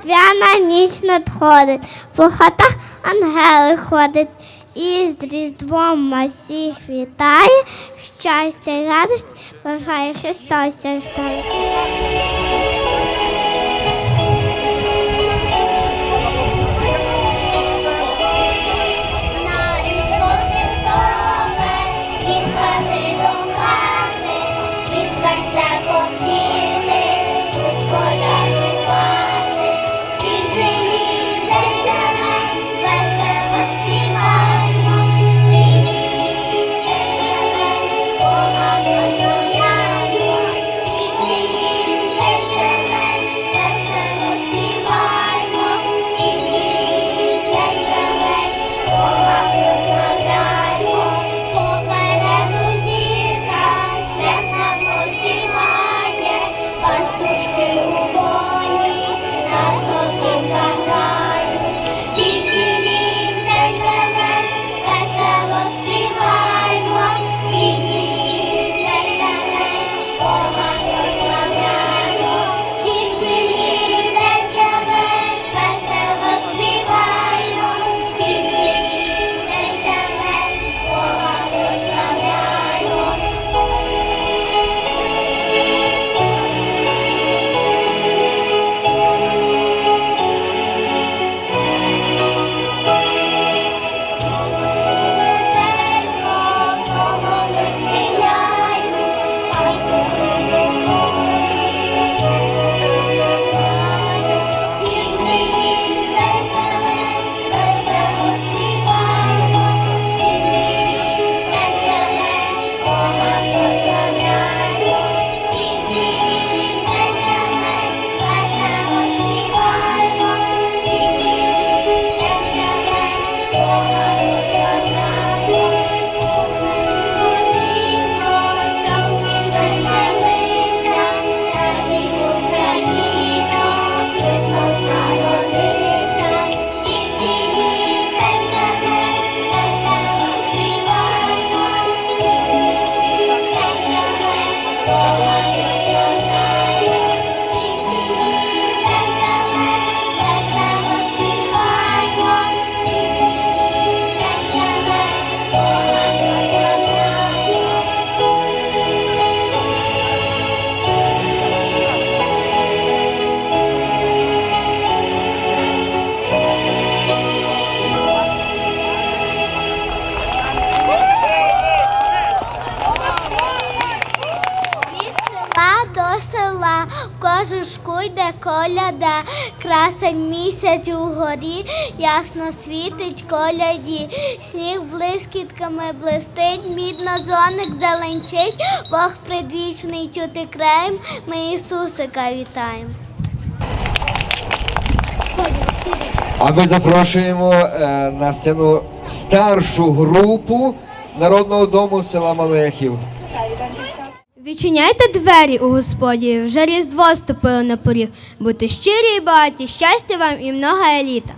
різдвяна ніч надходить, по хатах ангели ходить, і з різдвом вас вітає, щастя і радість бажає Христос встає. Кожушку йде коляда, красень місяць угорі, ясно світить коляді, сніг блискітками блистить, мідно дзвоник зеленчить, Бог предвічний чути краєм, ми Ісусика вітаємо. А ми запрошуємо е, на сцену старшу групу Народного дому села Малехів. Відчиняйте двері у господі, вже різдво ступило на поріг. Будьте щирі і багаті, щастя вам і много еліта.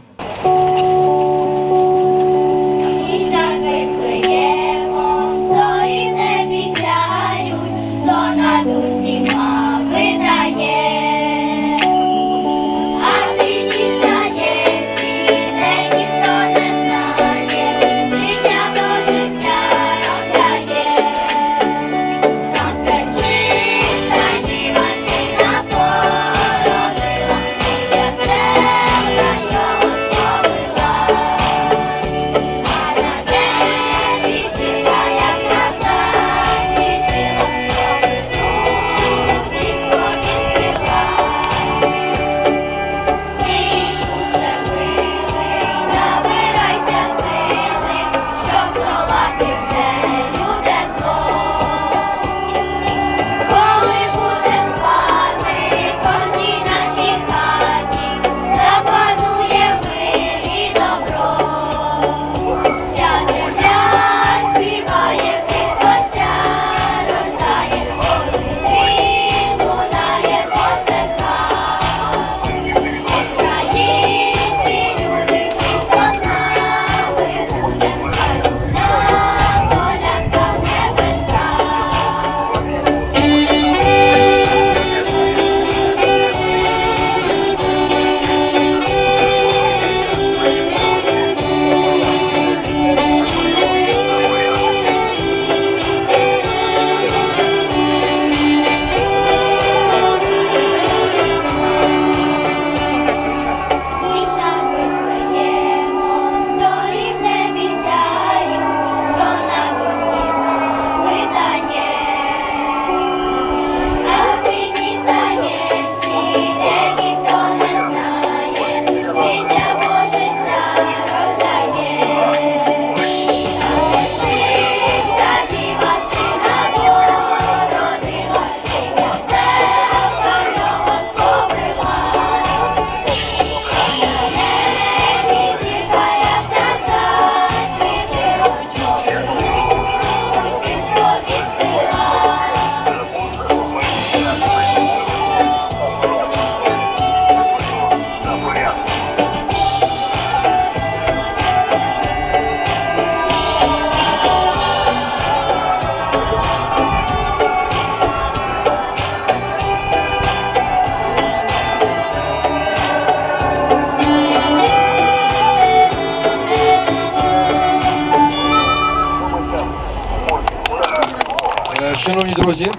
Шановні друзі,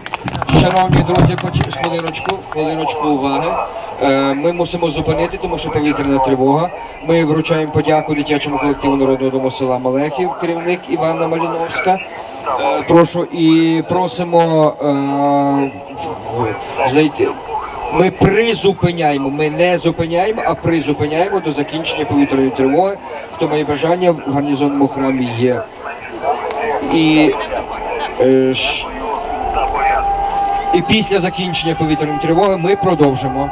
шановні друзі, хвилиночку, хвилиночку уваги. Е, Ми мусимо зупинити, тому що повітряна тривога. Ми вручаємо подяку дитячому колективу Народного дому села Малехів, керівник Івана Маліновська. Е, Прошу і просимо е, зайти. Ми призупиняємо, ми не зупиняємо, а призупиняємо до закінчення повітряної тривоги. Хто має бажання в гарнізонному храмі є. І Е, І після закінчення повітряної тривоги ми продовжимо.